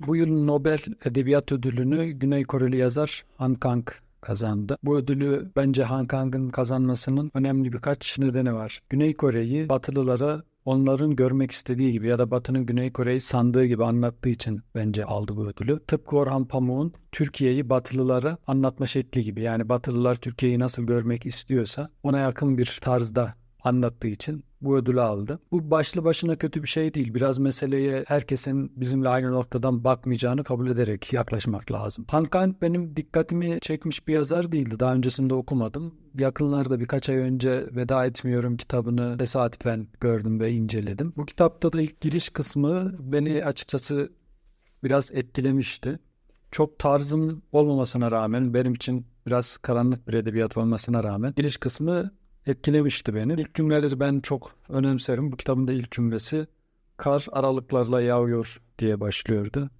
Bu yıl Nobel Edebiyat Ödülünü Güney Koreli yazar Han Kang kazandı. Bu ödülü bence Han Kang'ın kazanmasının önemli birkaç nedeni var. Güney Kore'yi Batılılara onların görmek istediği gibi ya da Batı'nın Güney Kore'yi sandığı gibi anlattığı için bence aldı bu ödülü. Tıpkı Orhan Pamuk'un Türkiye'yi Batılılara anlatma şekli gibi. Yani Batılılar Türkiye'yi nasıl görmek istiyorsa ona yakın bir tarzda anlattığı için bu ödülü aldı. Bu başlı başına kötü bir şey değil. Biraz meseleye herkesin bizimle aynı noktadan bakmayacağını kabul ederek yaklaşmak lazım. Han Kang benim dikkatimi çekmiş bir yazar değildi. Daha öncesinde okumadım. Yakınlarda birkaç ay önce Veda Etmiyorum kitabını tesadüfen gördüm ve inceledim. Bu kitapta da ilk giriş kısmı beni açıkçası biraz etkilemişti. Çok tarzım olmamasına rağmen benim için biraz karanlık bir edebiyat olmasına rağmen giriş kısmı etkilemişti beni. İlk cümleleri ben çok önemserim. Bu kitabın da ilk cümlesi kar aralıklarla yağıyor diye başlıyordu.